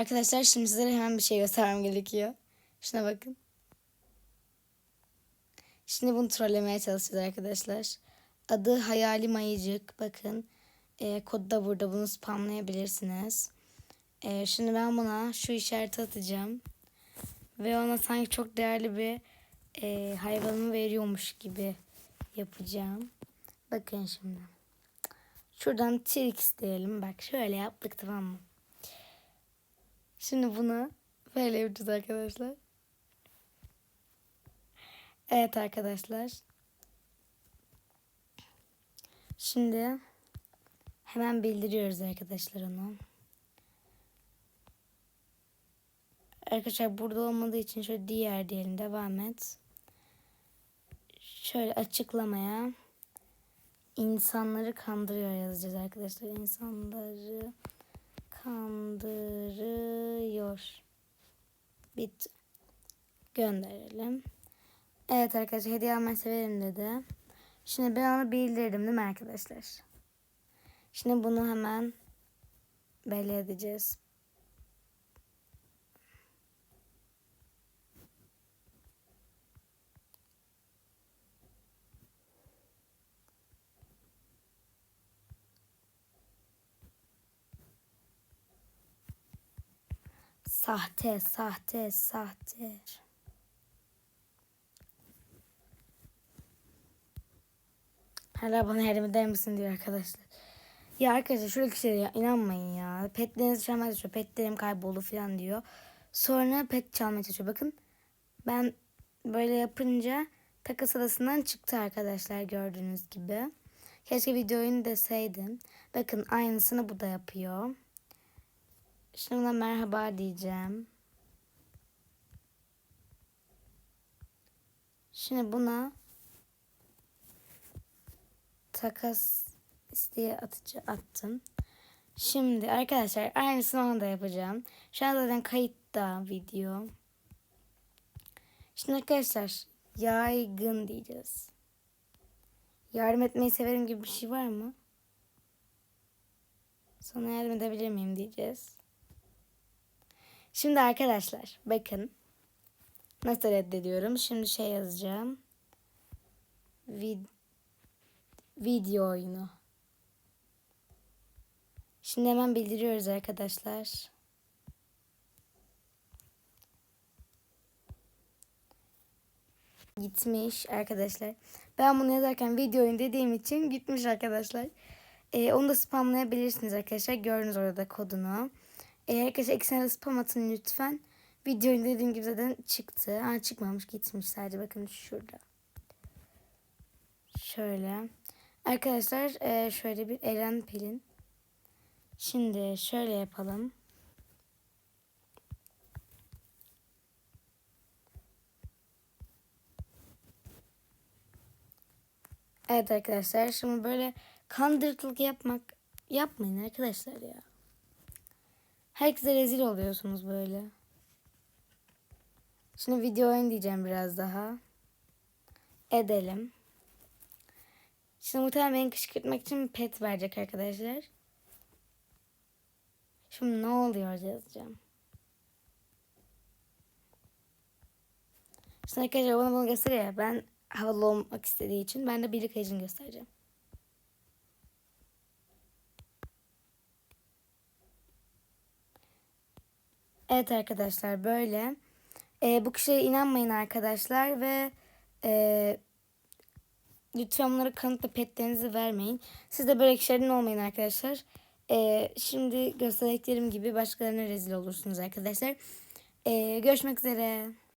Arkadaşlar şimdi sizlere hemen bir şey göstermem gerekiyor. Şuna bakın. Şimdi bunu trollemeye çalışacağız arkadaşlar. Adı Hayali Mayıcık. Bakın. E, kodu da burada. Bunu spamlayabilirsiniz. E, şimdi ben buna şu işareti atacağım. Ve ona sanki çok değerli bir e, hayvanımı veriyormuş gibi yapacağım. Bakın şimdi. Şuradan Trix diyelim. Bak şöyle yaptık tamam mı? Şimdi bunu böyle arkadaşlar. Evet arkadaşlar. Şimdi hemen bildiriyoruz arkadaşlar onu. Arkadaşlar burada olmadığı için şöyle diğer diyelim devam et. Şöyle açıklamaya insanları kandırıyor yazacağız arkadaşlar. İnsanları kandırıyor. Bit. Gönderelim. Evet arkadaşlar hediye almayı severim dedi. Şimdi ben onu bildirdim değil mi arkadaşlar? Şimdi bunu hemen belli edeceğiz. Sahte, sahte, sahte. Hala bana yardım eder misin diyor arkadaşlar. Ya arkadaşlar şeye ya, inanmayın ya. Petlerinizi çalmaya çalışıyor. Petlerim kayboldu falan diyor. Sonra pet çalmaya çalışıyor. Bakın ben böyle yapınca takas adasından çıktı arkadaşlar gördüğünüz gibi. Keşke videoyu deseydim. Bakın aynısını bu da yapıyor. Şimdi ona merhaba diyeceğim. Şimdi buna takas isteği atıcı attım. Şimdi arkadaşlar aynısını ona da yapacağım. Şu an zaten kayıtta video. Şimdi arkadaşlar yaygın diyeceğiz. Yardım etmeyi severim gibi bir şey var mı? Sana yardım edebilir miyim diyeceğiz. Şimdi arkadaşlar bakın. Nasıl reddediyorum? Şimdi şey yazacağım. Vid video oyunu. Şimdi hemen bildiriyoruz arkadaşlar. Gitmiş arkadaşlar. Ben bunu yazarken video oyun dediğim için gitmiş arkadaşlar. Ee, onu da spamlayabilirsiniz arkadaşlar. Gördünüz orada kodunu. Ee, arkadaşlar ikisine de spam atın lütfen. Video oyun dediğim gibi zaten çıktı. Ha çıkmamış gitmiş sadece bakın şurada. Şöyle. Arkadaşlar e, şöyle bir Eren Pelin. Şimdi şöyle yapalım. Evet arkadaşlar şimdi böyle kandırıklık yapmak yapmayın arkadaşlar ya. Herkese rezil oluyorsunuz böyle. Şimdi video oyun diyeceğim biraz daha. Edelim. Şimdi muhtemelen beni kışkırtmak için pet verecek arkadaşlar. Şimdi ne oluyor yazacağım. Şimdi arkadaşlar bana bunu gösteriyor ya. Ben havalı olmak istediği için ben de birlik ayıcını göstereceğim. Evet arkadaşlar böyle. Ee, bu kişiye inanmayın arkadaşlar ve e, lütfen bunları kanıtla petlerinizi vermeyin. Siz de böyle kişilerden olmayın arkadaşlar. Ee, şimdi gösterdiklerim gibi başkalarına rezil olursunuz arkadaşlar. Ee, görüşmek üzere.